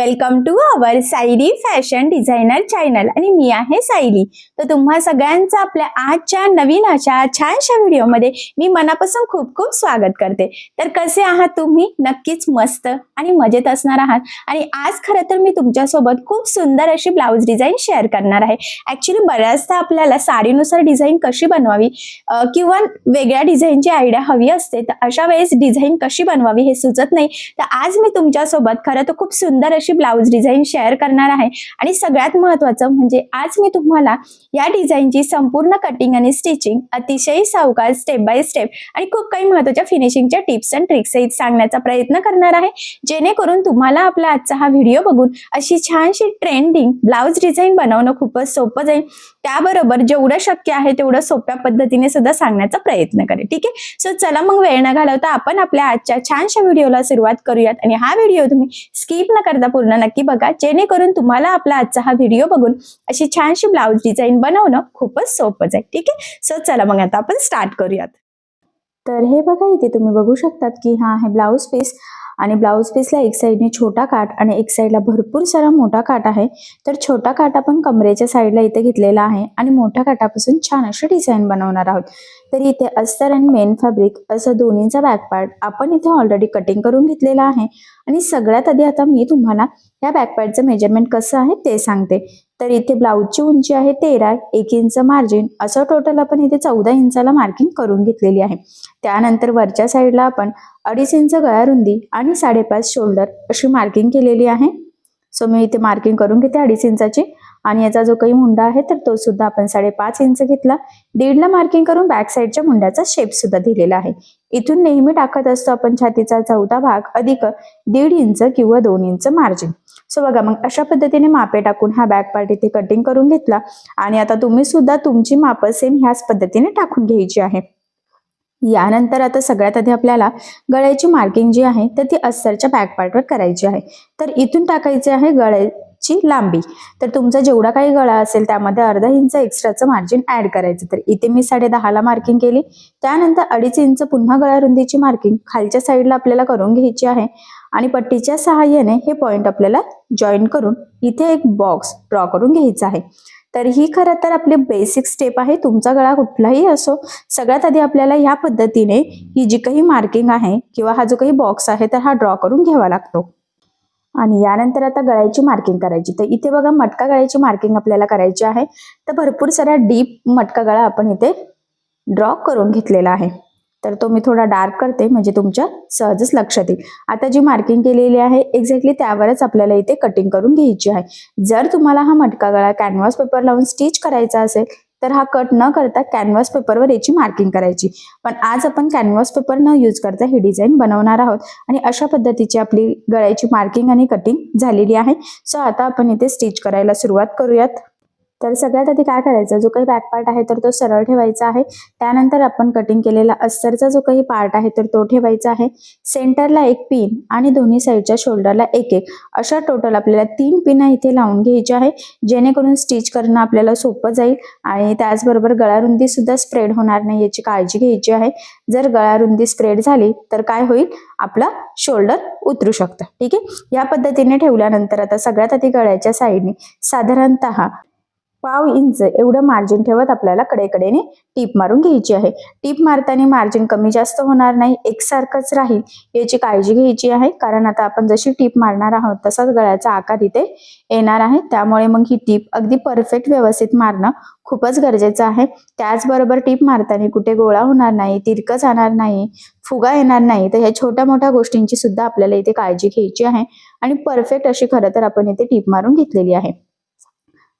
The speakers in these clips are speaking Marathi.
Welcome to our Sayali fashion designer channel आणि मी आहे सायली. तर तुम्हा सगळ्यांचं आपल्या आजच्या नवीन अशा छानशा व्हिडिओमध्ये मी मनापासून खूप खूप स्वागत करते. तर कसे आहात तुम्ही? नक्कीच मस्त आणि मजेत असणार आहात. आणि आज खरं तर मी तुमच्यासोबत खूप सुंदर अशी ब्लाऊज डिझाईन शेअर करणार आहे. ॲक्च्युली बऱ्याचदा आपल्याला साडीनुसार डिझाईन कशी बनवावी किंवा वेगळ्या डिझाईनची आयडिया हवी असते तर अशा वेळेस डिझाईन कशी बनवावी हे सुचत नाही. तर आज मी तुमच्यासोबत खरं तर खूप सुंदर अशी ब्लाऊज डिझाईन शेअर करणार आहे. आणि सगळ्यात महत्वाचं म्हणजे आज मी तुम्हाला या डिझाईनची संपूर्ण कटिंग आणि स्टिचिंग अतिशय सावकाश स्टेप बाय स्टेप आणि खूप काही महत्त्वाच्या फिनिशिंगच्या टिप्स अँड ट्रिक्स सांगण्याचा प्रयत्न करणार आहे. जेणेकरून तुम्हाला आपला आजचा हा व्हिडिओ बघून अशी छानशी ट्रेंडिंग ब्लाऊज डिझाईन बनवणं खूपच सोपं जाईल. त्याबरोबर जेवढं शक्य आहे तेवढं सोप्या पद्धतीने सुद्धा सांगण्याचा प्रयत्न करेल. ठीक आहे? सो चला मग वेळ न घालवता आपण आपल्या आजच्या छानशा व्हिडिओला सुरुवात करूयात. आणि हा व्हिडिओ तुम्ही स्किप न करता पूर्ण. नक्की बघा. जेणेकरून तुम्हाला आपला आजचा हा व्हिडिओ बघून अशी छानशी ब्लाऊज डिझाईन बनवणं खूपच सोपं जाईल ठीक आहे? सो चला मग आता आपण स्टार्ट करूयात. तर हे बघा इथे तुम्ही बघू शकतात की हा हे ब्लाऊज पीस आणि ब्लाऊज पीसला एक साईडने छोटा काठ आणि एक साईडला भरपूर सारा मोठा काठ आहे. तर छोटा काठ आपण कमरेच्या साईडला इथे घेतलेला आहे आणि मोठ्या काठापासून छान अशी डिझाईन बनवणार आहोत. तर इथे अस्तर आणि मेन फॅब्रिक असं दोन्हीचा बॅक पार्ट आपण इथे ऑलरेडी कटिंग करून घेतलेला आहे. आणि सगळ्यात आधी आता मी तुम्हाला या बॅक पार्टचं मेजरमेंट कसं आहे ते सांगते. तर इथे ब्लाऊजची उंची आहे तेरा एक इंच मार्जिन असं टोटल आपण इथे चौदा इंचाला मार्किंग करून घेतलेली आहे. त्यानंतर वरच्या साईडला आपण अडीच इंच गळ्या रुंदी आणि साडेपाच शोल्डर अशी मार्किंग केलेली आहे. सो मी इथे मार्किंग करून घेते अडीच इंचाची. आणि याचा जो काही मुंडा आहे तर तो सुद्धा आपण साडेपाच इंच घेतला. दीडला मार्किंग करून बॅक साईडच्या मुंड्याचा शेप सुद्धा दिलेला आहे. इथून नेहमी टाकत असतो आपण छातीचा चौथा भाग अधिक दीड इंच किंवा दोन इंच मार्जिन सो बघा मग अशा पद्धतीने मापे टाकून हा बॅक पार्ट इथे कटिंग करून घेतला. आणि आता तुम्ही सुद्धा तुमची मापं सेम ह्याच पद्धतीने टाकून घ्यायची आहे. यानंतर आता सगळ्यात आधी आपल्याला गळ्याची मार्किंग जी आहे तर ती अस्तरच्या बॅक पार्टवर करायची आहे. तर इथून टाकायचे आहे गळ्याची लांबी. तर तुमचा जेवढा काही गळा असेल त्यामध्ये अर्धा इंच एक्स्ट्राचं मार्जिन ऍड करायचं. तर इथे मी साडे दहाला मार्किंग केली. त्यानंतर अडीच इंच पुन्हा गळ्या रुंदीची मार्किंग खालच्या साईडला आपल्याला करून घ्यायची आहे. आणि पट्टीच्या सहाय्याने हे पॉइंट आपल्याला जॉईन करून इथे एक बॉक्स ड्रॉ करून घ्यायचा आहे. तर ही खरं तर आपली बेसिक स्टेप आहे. तुमचा गळा कुठलाही असो सगळ्यात आधी आपल्याला ह्या पद्धतीने ही जी काही मार्किंग आहे किंवा हा जो काही बॉक्स आहे तर हा ड्रॉ करून घ्यावा लागतो. आणि यानंतर आता गळ्याची मार्किंग करायची. तर इथे बघा मटका गळ्याची मार्किंग आपल्याला करायची आहे. तर भरपूर सारा डीप मटका गळा आपण इथे ड्रॉ करून घेतलेला आहे. तर तो मी थोडा डार्क करते म्हणजे तुमच्या सहजच लक्षात येईल. आता जी मार्किंग केलेली आहे एक्झॅक्टली त्यावरच आपल्याला इथे कटिंग करून घ्यायची आहे. जर तुम्हाला हा मटका गळा कॅनव्हास पेपर लावून स्टिच करायचा असेल तर हा कट न करता कॅनव्हास पेपरवर याची मार्किंग करायची. पण आज आपण कॅनव्हास पेपर न यूज करता ही डिझाईन बनवणार आहोत आणि अशा पद्धतीची आपली गळ्याची मार्किंग आणि कटिंग झालेली आहे. सो आता आपण इथे स्टिच करायला सुरुवात करूयात. तर सगळ्यात आधी काय करायचं? जो काही बॅक पार्ट आहे तर तो सरळ ठेवायचा आहे. त्यानंतर आपण कटिंग केलेला अस्तरचा जो काही पार्ट आहे तर तो ठेवायचा आहे. सेंटरला एक पिन आणि दोन्ही साईडच्या शोल्डरला एक एक. अशा टोटल आपल्याला तीन पिना इथे लावून घ्यायच्या आहे. जेणेकरून स्टिच करणं आपल्याला सोपं जाईल आणि त्याचबरोबर गळारुंदी सुद्धा स्प्रेड होणार नाही याची काळजी घ्यायची आहे. जर गळारुंदी स्प्रेड झाली तर काय होईल? आपला शोल्डर उतरू शकतं. ठीक आहे? या पद्धतीने ठेवल्यानंतर आता सगळ्यात आधी गळ्याच्या साईडने साधारणतः पाव इंच एवढं मार्जिन ठेवत आपल्याला कडेकडेने टीप मारून घ्यायची आहे. टीप मारताना मार्जिन कमी जास्त होणार नाही एकसारखंच राहील याची काळजी घ्यायची आहे. कारण आता आपण जशी टीप मारणार आहोत तसाच गळ्याचा आकार इथे येणार आहे. त्यामुळे मग ही टीप अगदी परफेक्ट व्यवस्थित मारणं खूपच गरजेचं आहे. त्याचबरोबर टीप मारताना कुठे गोळा होणार नाही तिरकं जाणार नाही फुगा येणार नाही तर ह्या छोट्या मोठ्या गोष्टींची सुद्धा आपल्याला इथे काळजी घ्यायची आहे. आणि परफेक्ट अशी खरं तर आपण इथे टीप मारून घेतलेली आहे.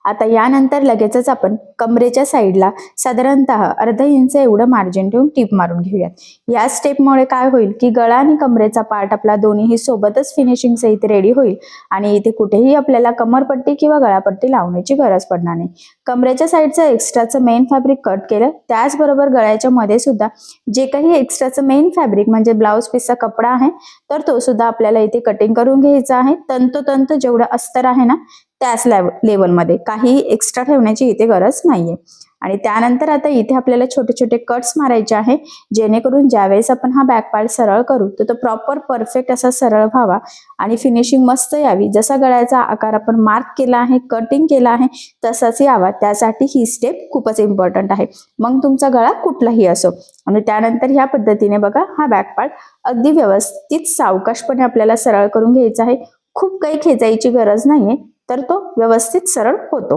आता यानंतर लगेचच आपण कमरेच्या साईडला साधारणतः अर्धा इंच एवढं मार्जिन ठेवून टीप मारून घेऊयात. या स्टेपमुळे काय होईल की गळा आणि कमरेचा पार्ट आपला दोन्हीही सोबतच फिनिशिंग सहित रेडी होईल आणि इथे कुठेही आपल्याला कमरपट्टी किंवा गळापट्टी लावण्याची गरज पडणार नाही. कमरेच्या साईडचं एक्स्ट्राचं मेन फॅब्रिक कट केलं त्याचबरोबर गळ्याच्या मध्ये सुद्धा जे काही एक्स्ट्राचं मेन फॅब्रिक म्हणजे ब्लाऊज पीसचा कपडा आहे तर तो सुद्धा आपल्याला इथे कटिंग करून घ्यायचा आहे. तंतोतंत जेवढं अस्तर आहे ना त्याच लेव लेवलमध्ये काही एक्स्ट्रा ठेवण्याची इथे गरज नाहीये. आणि त्यानंतर आता इथे आपल्याला छोटे छोटे कट्स मारायचे आहे जेणेकरून ज्यावेळेस आपण हा बॅक पार्ट सरळ करू तर तो प्रॉपर परफेक्ट असा सरळ व्हावा आणि फिनिशिंग मस्त यावी. जसा गळ्याचा आकार आपण मार्क केला आहे कटिंग केला आहे तसाच यावा. त्यासाठी ही स्टेप खूपच इम्पॉर्टंट आहे. मग तुमचा गळा कुठलाही असो. आणि त्यानंतर ह्या पद्धतीने बघा हा बॅक पार्ट अगदी व्यवस्थित सावकाशपणे आपल्याला सरळ करून घ्यायचा आहे. खूप काही खेचायची गरज नाहीये. तर तो व्यवस्थित सरळ होतो.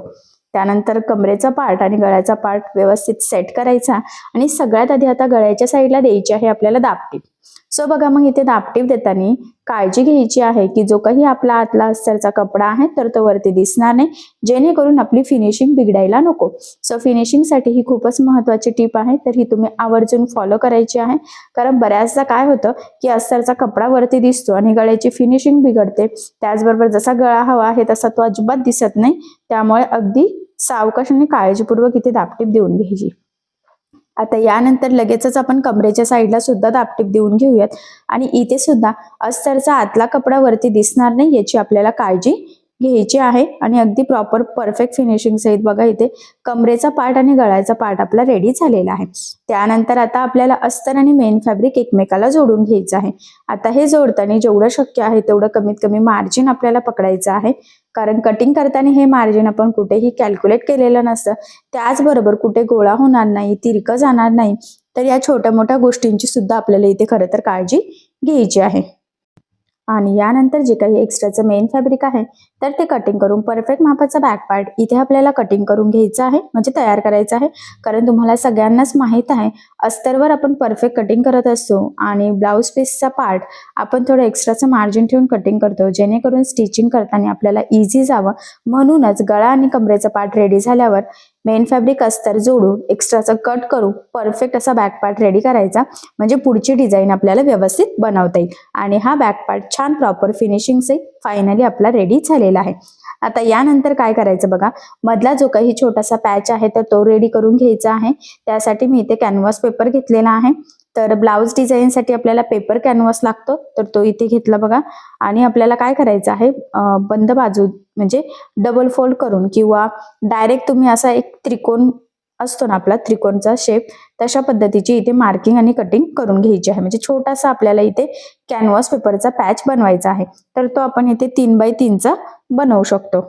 त्यानंतर कमरेचा पार्ट आणि गळ्याचा पार्ट व्यवस्थित सेट करायचा आणि सगळ्यात आधी आता गळ्याच्या साईडला द्यायची आहे आपल्याला दापटीप. सो बघा मग इथे दापटीप देताना काळजी घ्यायची आहे की जो काही आपला आतला अस्तरचा कपडा आहे तर तो वरती दिसणार नाही. जेणेकरून आपली फिनिशिंग बिघडायला नको. सो फिनिशिंगसाठी ही खूपच महत्वाची टीप आहे तर ही तुम्ही आवर्जून फॉलो करायची आहे. कारण बऱ्याचदा काय होतं की अस्तरचा कपडा वरती दिसतो आणि गळ्याची फिनिशिंग बिघडते. त्याचबरोबर जसा गळा हवा आहे तसा तो अजिबात दिसत नाही. त्यामुळे अगदी सावकाश आणि काळजीपूर्वक इथे दापटीप देऊन घ्यायची. आता यानंतर लगेचच आपण कमरेच्या साईडला सुद्धा दापटीप देऊन घेऊयात. आणि इथे सुद्धा अस्तरचा आतला कपडा वरती दिसणार नाही याची आपल्याला काळजी घ्यायची आहे आणि अगदी प्रॉपर परफेक्ट फिनिशिंग सहित बघा इथे कमरेचा पार्ट आणि गळ्याचा पार्ट आपला रेडी झालेला आहे. त्यानंतर आता आपल्याला अस्तर आणि मेन फॅब्रिक एकमेकाला जोडून घ्यायचं आहे. आता हे जोडताना जेवढं शक्य आहे तेवढं कमीत कमी मार्जिन आपल्याला पकडायचं आहे. कारण कटिंग करताना हे मार्जिन आपण कुठेही कॅल्क्युलेट केलेलं नसतं. त्याचबरोबर कुठे गोळा होणार नाही तिरकं जाणार नाही तर या छोट्या मोठ्या गोष्टींची सुद्धा आपल्याला इथे खरं तर काळजी घ्यायची आहे. आणि यानंतर जे काही एक्स्ट्राचं मेन फॅब्रिक आहे तर ते कटिंग करून परफेक्ट मापाचा बॅक पार्ट इथे आपल्याला कटिंग करून घ्यायचं आहे म्हणजे तयार करायचं आहे. कारण तुम्हाला सगळ्यांनाच माहीत आहे अस्तरवर आपण परफेक्ट कटिंग करत असतो आणि ब्लाऊज पीसचा पार्ट आपण थोडं एक्स्ट्राचं मार्जिन ठेवून कटिंग करतो जेणेकरून स्टिचिंग करताना आपल्याला इझी जावं. म्हणूनच गळा आणि कमरेचा पार्ट रेडी झाल्यावर मेन फॅब्रिक अस्तर जोडून एक्स्ट्राचं कट करू परफेक्ट असा बॅक पार्ट रेडी करायचा. म्हणजे पुढची डिझाईन आपल्याला व्यवस्थित बनवता येईल. आणि हा बॅक पार्ट छान प्रॉपर फिनिशिंगसही फायनली आपला रेडी झालेला आहे. आता यानंतर काय करायचं बघा. मधला जो काही छोटासा पॅच आहे तर तो रेडी करून घ्यायचा आहे. त्यासाठी मी इथे कॅनव्हास पेपर घेतलेला आहे. तर ब्लाऊज डिझाईनसाठी आपल्याला पेपर कॅनव्हास लागतो. तर तो इथे घेतला बघा. आणि आपल्याला काय करायचं आहे? बंद बाजू म्हणजे डबल फोल्ड करून किंवा डायरेक्ट तुम्ही असा एक त्रिकोण असतो ना आपला त्रिकोणचा शेप तशा पद्धतीची इथे मार्किंग आणि कटिंग करून घ्यायची आहे. म्हणजे छोटासा आपल्याला इथे कॅनव्हास पेपरचा पॅच बनवायचा आहे. तर तो आपण इथे तीन बाय तीनचा बनवू शकतो.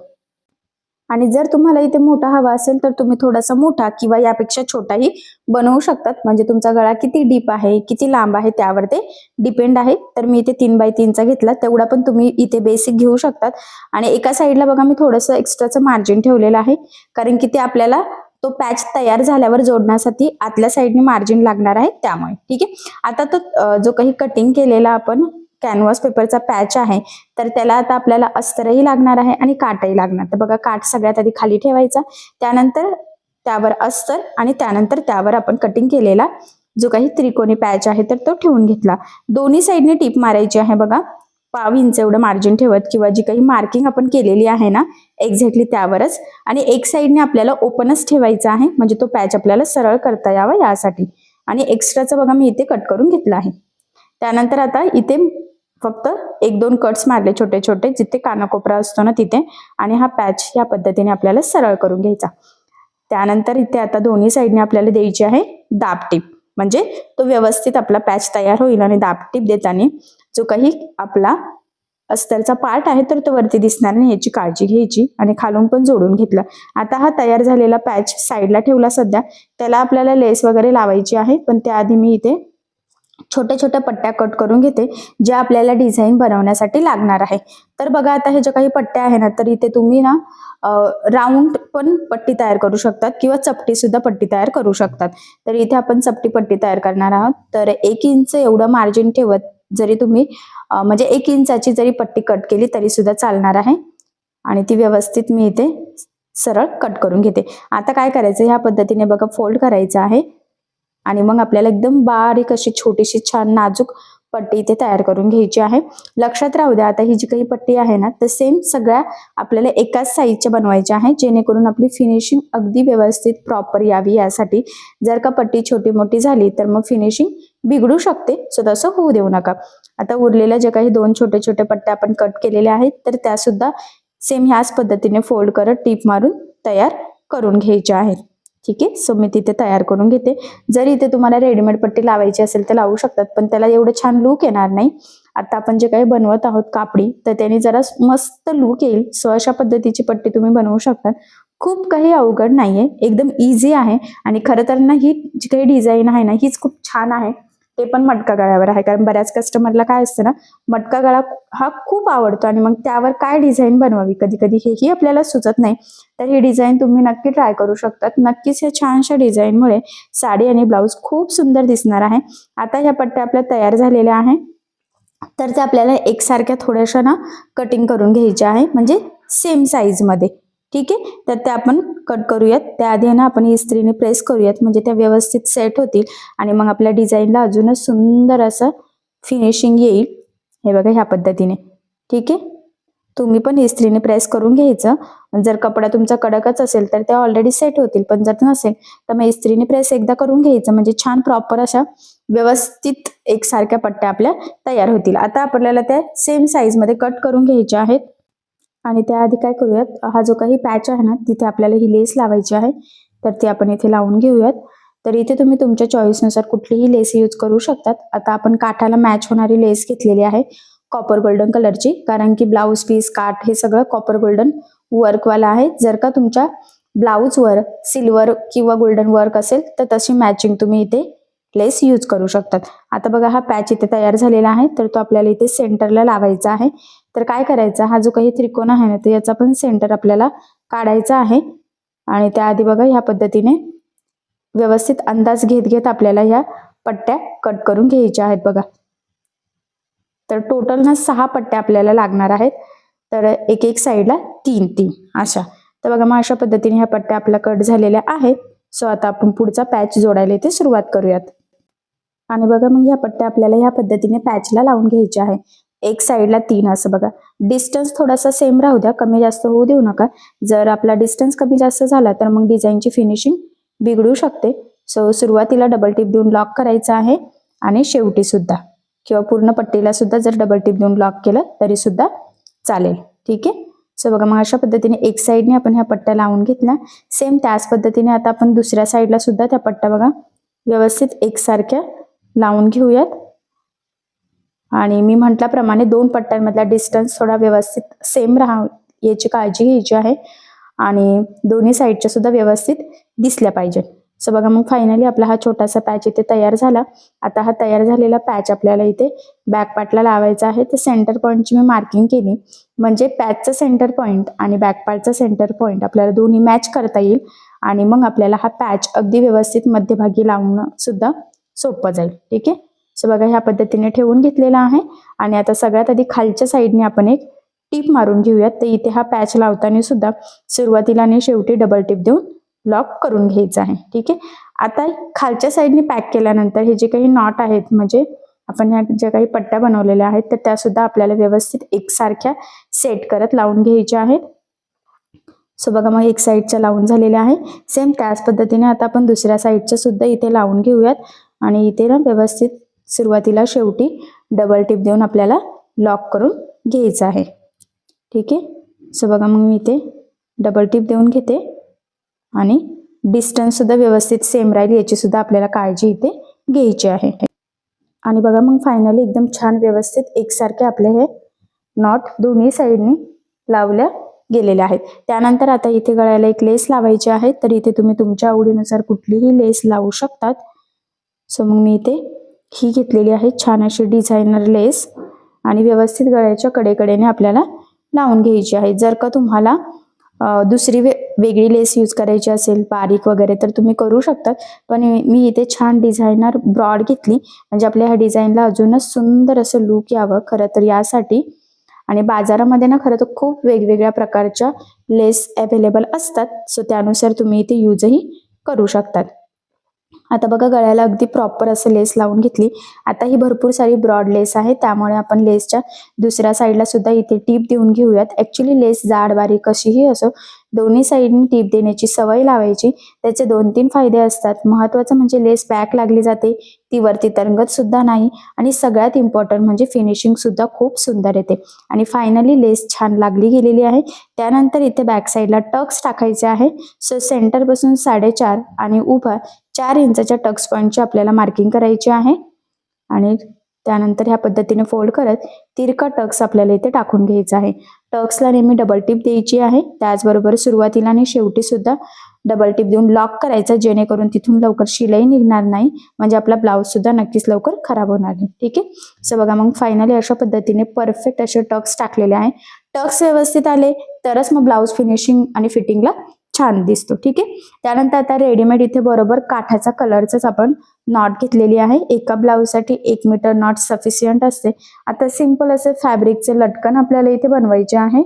आणि जर तुम्हाला इथे मोठा हवा असेल तर तुम्ही थोडासा मोठा किंवा यापेक्षा छोटाही बनवू शकतात. म्हणजे तुमचा गळा किती डीप आहे किती लांब आहे त्यावर ते डिपेंड आहे. तर मी इथे तीन बाय तीनचा घेतला. तेवढा पण तुम्ही इथे बेसिक घेऊ शकतात. आणि एका साईडला बघा मी थोडंसं एक्स्ट्राचं मार्जिन ठेवलेलं आहे. कारण की ते आपल्याला तो पॅच तयार झाल्यावर जोडण्यासाठी आतल्या साईडने मार्जिन लागणार आहे त्यामुळे. ठीक आहे? आता तो जो काही कटिंग केलेला आपण कॅनव्हास पेपरचा पॅच आहे तर त्याला आता आपल्याला अस्तरही लागणार आहे आणि काटही लागणार. तर बघा काट सगळ्यात आधी खाली ठेवायचा. त्यानंतर त्यावर अस्तर आणि त्यानंतर त्यावर आपण कटिंग केलेला जो काही त्रिकोणी पॅच आहे तर तो ठेवून घेतला. दोन्ही साईडने टीप मारायची आहे बघा. पाव इंच एवढं मार्जिन ठेवत किंवा जी काही मार्किंग आपण केलेली आहे ना एक्झॅक्टली त्यावरच. आणि एक साईडने आपल्याला ओपनच ठेवायचा आहे म्हणजे तो पॅच आपल्याला सरळ करता यावा यासाठी. आणि एक्स्ट्राचं बघा मी इथे कट करून घेतला आहे. त्यानंतर आता इथे फक्त एक दोन कट्स मारले छोटे छोटे जिथे कानाकोपरा असतो ना तिथे आणि हा पॅच या पद्धतीने आपल्याला सरळ करून घ्यायचा. त्यानंतर इथे आता दोन्ही साईडने आपल्याला द्यायची आहे दाबटीप म्हणजे तो व्यवस्थित आपला पॅच तयार होईल आणि दाबटीप देताना जो काही आपला अस्तरचा पार्ट आहे तर तो वरती दिसणार नाही याची काळजी घ्यायची आणि खालून पण जोडून घेतलं. आता हा तयार झालेला पॅच साईडला ठेवला सध्या. त्याला आपल्याला लेस वगैरे लावायची आहे पण त्याआधी मी इथे छोट्या छोट्या पट्ट्या कट करून घेते ज्या आपल्याला डिझाईन बनवण्यासाठी लागणार आहे. तर बघा आता हे ज्या काही पट्ट्या आहे ना तर इथे तुम्ही ना राऊंड पण पट्टी तयार करू शकतात किंवा चपटी सुद्धा पट्टी तयार करू शकतात. तर इथे आपण चपटी पट्टी तयार करणार आहोत. तर एक इंच एवढं मार्जिन ठेवत जरी तुम्ही म्हणजे एक इंचाची जरी पट्टी कट केली तरी सुद्धा चालणार आहे. आणि ती व्यवस्थित मी इथे सरळ कट करून घेते. आता काय करायचं? ह्या पद्धतीने बघा फोल्ड करायचं आहे. आणि मग आपल्याला एकदम बारीक अशी छोटीशी छान नाजूक पट्टी इथे तयार करून घ्यायची आहे. लक्षात राहू द्या आता ही जी काही पट्टी आहे ना तर सेम सगळ्या आपल्याला एकाच साईजच्या बनवायच्या आहे जेणेकरून आपली फिनिशिंग अगदी व्यवस्थित प्रॉपर यावी यासाठी. जर का पट्टी छोटी मोठी झाली तर मग फिनिशिंग बिघडू शकते. सो तसं होऊ देऊ नका. आता उरलेल्या ज्या काही दोन छोटे छोटे पट्ट्या आपण कट केलेल्या आहेत तर त्या सुद्धा सेम ह्याच पद्धतीने फोल्ड करत टीप मारून तयार करून घ्यायचे आहेत. ठीक आहे? सो मी तिथे तयार करून घेते. जर इथे तुम्हाला रेडीमेड पट्टी लावायची असेल तर लावू शकतात पण त्याला एवढं छान लुक येणार नाही. आता आपण जे काही बनवत आहोत कापडी तर त्याने जरा मस्त लुक येईल. सो अशा पद्धतीची पट्टी तुम्ही बनवू शकता. खूप काही अवघड नाहीये. एकदम इझी आहे. आणि खरं तर ना ही जी काही डिझाईन आहे ना हीच खूप छान आहे. ते पण मटका गळ्यावर आहे. कारण बऱ्याच कस्टमरला काय असतं ना मटका गळा हा खूप आवडतो आणि मग त्यावर काय डिझाईन बनवावी? कधी कधी हेही आपल्याला सुचत नाही. तर ही डिझाईन तुम्ही नक्की ट्राय करू शकतात. नक्कीच या छानशा डिझाईनमुळे साडी आणि ब्लाऊज खूप सुंदर दिसणार आहे. आता ह्या पट्ट्या आपल्या तयार झालेल्या आहे. तर त्या आपल्याला एकसारख्या थोड्याशा ना कटिंग करून घ्यायच्या आहे. म्हणजे सेम साईजमध्ये ठीक आहे? तर त्या आपण कट करूयात. त्याआधी ना आपण इस्त्रीने प्रेस करूयात. म्हणजे त्या व्यवस्थित सेट होतील. आणि मग आपल्या डिझाईनला अजूनच सुंदर असं फिनिशिंग येईल. हे बघा ह्या पद्धतीने. ठीक आहे? तुम्ही पण इस्त्रीने प्रेस करून घ्यायचं. जर कपडा तुमचा कडकच असेल तर त्या ऑलरेडी सेट होतील. पण जर नसेल तर मग इस्त्रीने प्रेस एकदा करून घ्यायचं. म्हणजे छान प्रॉपर अशा व्यवस्थित एकसारख्या पट्ट्या आपल्या तयार होतील. आता आपल्याला त्या सेम साईजमध्ये कट करून घ्यायच्या आहेत. आणि त्याआधी काय करूयात हा जो काही पॅच आहे ना तिथे आपल्याला ही लेस लावायची आहे. तर ती आपण इथे लावून घेऊयात. तर इथे तुम्ही तुमच्या चॉईसनुसार कुठलीही लेस यूज करू शकतात. आता आपण काठाला मॅच होणारी लेस घेतलेली आहे कॉपर गोल्डन कलरची कारण की ब्लाऊज पीस काठ हे सगळं कॉपर गोल्डन वर्कवाला आहे. जर का तुमच्या ब्लाऊजवर सिल्वर किंवा गोल्डन वर्क असेल तर तशी मॅचिंग तुम्ही इथे लेस यूज करू शकतात. आता बघा हा पॅच इथे तयार झालेला आहे. तर तो आपल्याला इथे सेंटरला लावायचा आहे. तर काय करायचं? हा जो काही त्रिकोण आहे ना तर याचा पण सेंटर आपल्याला काढायचा आहे. आणि त्याआधी बघा ह्या पद्धतीने व्यवस्थित अंदाज घेत घेत आपल्याला ह्या पट्ट्या कट करून घ्यायच्या आहेत बघा. तर टोटल ना सहा पट्ट्या आपल्याला लागणार आहेत. तर एक एक साईडला तीन तीन अशा. तर बघा मग अशा पद्धतीने ह्या पट्ट्या आपल्या कट झालेल्या आहेत. सो आता आपण पुढचा पॅच जोडायला इथे सुरुवात करूयात. आणि बघा मग ह्या पट्ट्या आपल्याला ह्या पद्धतीने पॅचला लावून घ्यायच्या आहे एक साईडला तीन असं बघा. डिस्टन्स थोडासा सेम राहू द्या कमी जास्त होऊ देऊ नका. जर आपला डिस्टन्स कमी जास्त झाला तर मग डिझाईनची फिनिशिंग बिघडू शकते. सो सुरुवातीला डबल टिप देऊन लॉक करायचं आहे आणि शेवटी सुद्धा. किंवा पूर्ण पट्टीला सुद्धा जर डबल टिप देऊन लॉक केलं तरी सुद्धा चालेल. ठीक आहे? सो बघा मग अशा पद्धतीने एक साईडने आपण ह्या पट्ट्या लावून घेतल्या. सेम त्याच पद्धतीने आता आपण दुसऱ्या साईडला सुद्धा त्या पट्ट्या बघा. व्यवस्थित एकसारख्या लावून घेऊयात. आणि मी म्हटल्याप्रमाणे दोन पट्ट्यांमधला डिस्टन्स थोडा व्यवस्थित सेम राहा याची काळजी घ्यायची आहे. आणि दोन्ही साईडच्या सुद्धा व्यवस्थित दिसल्या पाहिजेत. सो बघा मग फायनली आपला हा छोटासा पॅच इथे तयार झाला. आता हा तयार झालेला पॅच आपल्याला इथे बॅक पार्टला लावायचा आहे. तर सेंटर पॉईंटची मी मार्किंग केली. म्हणजे पॅचचा सेंटर पॉईंट आणि बॅक पार्टचा सेंटर पॉईंट आपल्याला दोन्ही मॅच करता येईल. आणि मग आपल्याला हा पॅच अगदी व्यवस्थित मध्यभागी लावणं सुद्धा सोपं जाईल. ठीक आहे? सो बघा ह्या पद्धतीने ठेवून घेतलेला आहे. आणि आता सगळ्यात आधी खालच्या साईडने आपण एक टीप मारून घेऊयात. तर इथे हा पॅच लावताना सुद्धा सुरुवातीला आणि शेवटी डबल टिप देऊन लॉक करून घ्यायचं आहे. ठीक आहे? आता खालच्या साईडने पॅक केल्यानंतर हे जे काही नॉट आहेत म्हणजे आपण ह्या ज्या काही पट्ट्या बनवलेल्या आहेत तर त्या सुद्धा आपल्याला व्यवस्थित एकसारख्या सेट करत लावून घ्यायच्या आहेत. सो बघा मग एक साईडच्या लावून झालेल्या आहे. सेम त्याच पद्धतीने आता आपण दुसऱ्या साईडच्या सुद्धा इथे लावून घेऊयात. आणि इथे ना व्यवस्थित सुरुवातीला शेवटी डबल टिप देऊन आपल्याला लॉक करून घ्यायचं आहे. ठीक आहे? सो बघा मग मी इथे डबल टिप देऊन घेते. आणि डिस्टन्ससुद्धा व्यवस्थित सेम राहील याचीसुद्धा आपल्याला काळजी इथे घ्यायची आहे. आणि बघा मग फायनली एकदम छान व्यवस्थित एकसारखे आपले हे नॉट दोन्ही साईडनी लावल्या गेलेल्या आहेत. त्यानंतर आता इथे गळ्याला एक लेस लावायची आहे तर इथे तुम्ही तुमच्या आवडीनुसार कुठलीही लेस लावू शकतात. सो मग मी इथे ही घेतलेली आहे छान अशी डिझायनर लेस आणि व्यवस्थित गळ्याच्या कडेकडेने आपल्याला लावून घ्यायची आहे. जर का तुम्हाला दुसरी वे वेगळी लेस यूज करायची असेल बारीक वगैरे तर तुम्ही करू शकतात. पण मी इथे छान डिझायनर ब्रॉड घेतली. म्हणजे आपल्या ह्या डिझाईनला अजूनच सुंदर असं लुक यावं खरं तर यासाठी. आणि बाजारामध्ये ना खरं तर खूप वेगवेगळ्या प्रकारच्या लेस अवेलेबल असतात. सो त्यानुसार तुम्ही इथे यूजही करू शकतात. आता बघा गळ्याला अगदी प्रॉपर असं लेस लावून घेतली. आता ही भरपूर सारी ब्रॉड लेस आहे. त्यामुळे आपण लेसच्या दुसऱ्या साईडला सुद्धा इथे टीप देऊन घेऊयात. ऍक्च्युली लेस जाड बारीक कशीही असो. दोन्ही साईडनी टीप देण्याची सवय लावायची. त्याचे दोन तीन फायदे असतात. महत्वाचं म्हणजे लेस बॅक लागली जाते. ती वरती तरंगत सुद्धा नाही. आणि सगळ्यात इम्पॉर्टंट म्हणजे फिनिशिंग सुद्धा खूप सुंदर येते. आणि फायनली लेस छान लागली गेलेली आहे. त्यानंतर इथे बॅक साईडला टक्स टाकायचे आहे. सो सेंटरपासून साडेचार आणि उभा चार इंचाच्या टक्स पॉईंटची आपल्याला मार्किंग करायची आहे. आणि त्यानंतर ह्या पद्धतीने फोल्ड करत तिरका टक्स आपल्याला इथे टाकून घ्यायचा आहे. टक्सला नेहमी डबल टिप द्यायची आहे. त्याचबरोबर सुरुवातीला आणि शेवटी सुद्धा डबल टिप देऊन लॉक करायचा जेणेकरून तिथून लवकर शिलाई निघणार नाही. म्हणजे आपला ब्लाऊज सुद्धा नक्कीच लवकर खराब होणार नाही. ठीक आहे? सो बघा मग फायनली अशा पद्धतीने परफेक्ट असे टक्स टाकलेले आहे. टक्स व्यवस्थित आले तरच मग ब्लाऊज फिनिशिंग आणि फिटिंगला छान दिसतो ठीक आहे? त्यानंतर आता रेडीमेड इथे बरोबर काठाचा कलरच आपण नॉट घेतलेली आहे. एका ब्लाऊजसाठी एक मीटर नॉट सफिशियंट असते. आता सिंपल असे फॅब्रिकचे लटकन आपल्याला इथे बनवायचे आहे.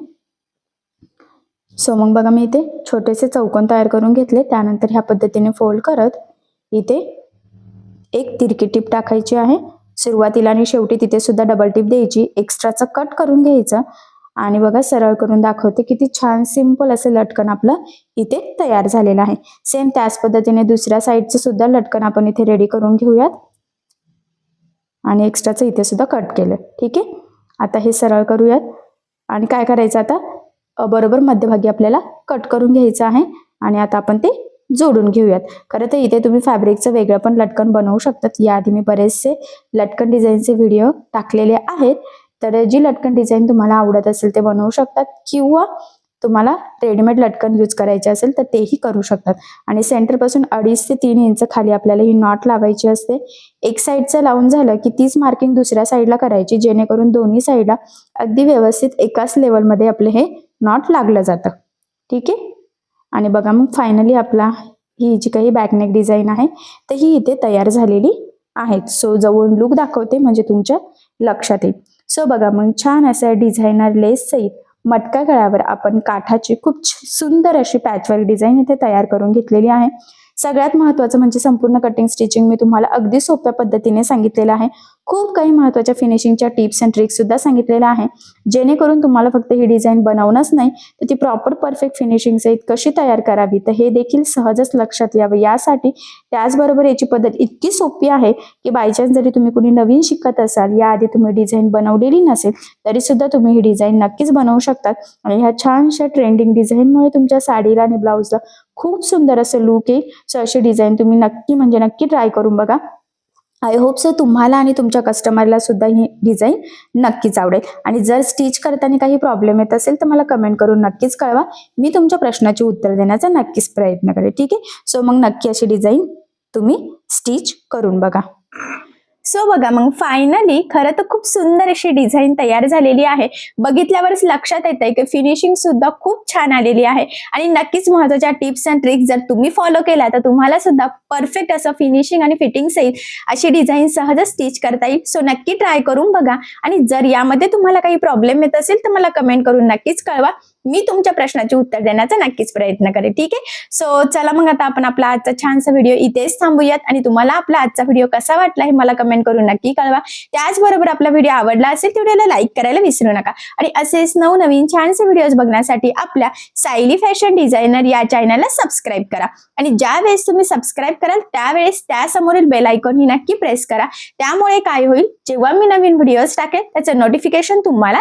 सो मग बघा मी इथे छोटेसे चौकोन तयार करून घेतले. त्यानंतर ह्या पद्धतीने फोल्ड करत इथे एक तिरकी टीप टाकायची आहे. सुरुवातीला आणि शेवटी तिथे सुद्धा डबल टीप द्यायची. एक्स्ट्राचं कट करून घ्यायचं. आणि बघा सरळ करून दाखवते किती छान सिंपल असे लटकन आपलं इथे तयार झालेलं आहे. सेम त्याच पद्धतीने दुसऱ्या साईडचं सुद्धा लटकन आपण इथे रेडी करून घेऊयात. आणि एक्स्ट्राचं इथे सुद्धा कट केलं. ठीक आहे? आता हे सरळ करूयात. आणि काय करायचं आता? बरोबर मध्यभागी आपल्याला कट करून घ्यायचं आहे. आणि आता आपण ते जोडून घेऊयात. खरं तर इथे तुम्ही फॅब्रिकचं वेगळं पण लटकन बनवू शकतात. याआधी मी बरेचसे लटकन डिझाईनचे व्हिडिओ टाकलेले आहेत. तर जी लटकन डिझाईन तुम्हाला आवडत असेल ते बनवू शकतात किंवा तुम्हाला रेडीमेड लटकन यूज करायचे असेल तर तेही करू शकतात. आणि सेंटरपासून अडीच ते तीन इंच खाली आपल्याला ही नॉट लावायची असते. एक साईडचं लावून झालं की तीच मार्किंग दुसऱ्या साईडला करायची जेणेकरून दोन्ही साईडला अगदी व्यवस्थित एकाच लेवलमध्ये आपले हे नॉट लागलं जातं. ठीक आहे? आणि बघा मग फायनली आपला ही जी काही बॅकनेक डिझाईन आहे तर ही इथे तयार झालेली आहेत. सो जवळून लुक दाखवते म्हणजे तुमच्या लक्षात येईल. सो बघा मग छान असं डिझायनर लेस सहित मटका गळ्यावर आपण काठाची खूप सुंदर अशी पॅचवर्क डिझाईन इथे तयार करून घेतलेली आहे. सगळ्यात महत्त्वाचं म्हणजे संपूर्ण कटिंग स्टिचिंग मी तुम्हाला अगदी सोप्या पद्धतीने सांगितलेलं आहे. खूप काही महत्त्वाच्या फिनिशिंगच्या टिप्स अँड ट्रिक्स सुद्धा सांगितलेल्या आहे. जेणेकरून तुम्हाला फक्त ही डिझाईन बनवणंच नाही तर ती प्रॉपर परफेक्ट फिनिशिंग सहित कशी तयार करावी? तर हे देखील सहजच लक्षात यावं. यासाठी त्याचबरोबर याची पद्धत इतकी सोपी आहे की बायचान्स जरी तुम्ही कुणी नवीन शिकत असाल याआधी तुम्ही डिझाईन बनवलेली नसेल तरी सुद्धा तुम्ही ही डिझाईन नक्कीच बनवू शकतात. आणि ह्या छानशा ट्रेंडिंग डिझाईनमुळे तुमच्या साडीला आणि ब्लाऊजला खूप सुंदर असं लुक येईल सो अशी डिझाईन तुम्ही नक्की म्हणजे नक्की ट्राय करून बघा. आय होप सो तुम्हाला आणि तुमच्या कस्टमरला सुद्धा ही डिझाईन नक्कीच आवडेल. आणि जर स्टिच करताना काही प्रॉब्लेम येत असेल तर मला कमेंट करून नक्कीच कळवा. मी तुमच्या प्रश्नाचे उत्तर देण्याचा नक्कीच प्रयत्न करेन. ठीक आहे? सो मग नक्की अशी डिझाईन तुम्ही स्टिच करून बघा. सो बघा मग फायनली खरं तर खूप सुंदर अशी डिझाईन तयार झालेली आहे. बघितल्यावरच लक्षात येत आहे की फिनिशिंग सुद्धा खूप छान आलेली आहे. आणि नक्कीच महत्त्वाच्या टिप्स अँड ट्रिक्स जर तुम्ही फॉलो केला तर तुम्हाला सुद्धा परफेक्ट असं फिनिशिंग आणि फिटिंग येईल अशी डिझाईन सहज स्टिच करता येईल. सो नक्की ट्राय करून बघा. आणि जर यामध्ये तुम्हाला काही प्रॉब्लेम येत असेल तर मला कमेंट करून नक्कीच कळवा. मी तुमच्या प्रश्नाचे उत्तर देण्याचा नक्कीच प्रयत्न करेन. ठीक आहे? सो चला मग आता आपण आपला आजचा छानसा व्हिडिओ इथेच थांबूयात आणि तुम्हाला आपला आजचा व्हिडिओ कसा वाटला हे मला कमेंट करून नक्की कळवा. त्याचबरोबर आपला व्हिडिओ आवडला असेल तर व्हिडिओला लाईक करायला विसरू नका. आणि असेच नवनवीन छानसे व्हिडिओज बघण्यासाठी आपल्या सायली फॅशन डिझायनर या चॅनलला सबस्क्राईब करा. आणि ज्या वेळेस तुम्ही सबस्क्राईब कराल त्यावेळेस त्यासमोरील बेल आयकॉन ही नक्की प्रेस करा. त्यामुळे काय होईल? जेव्हा मी नवीन व्हिडिओज टाकेल त्याचं नोटिफिकेशन तुम्हाला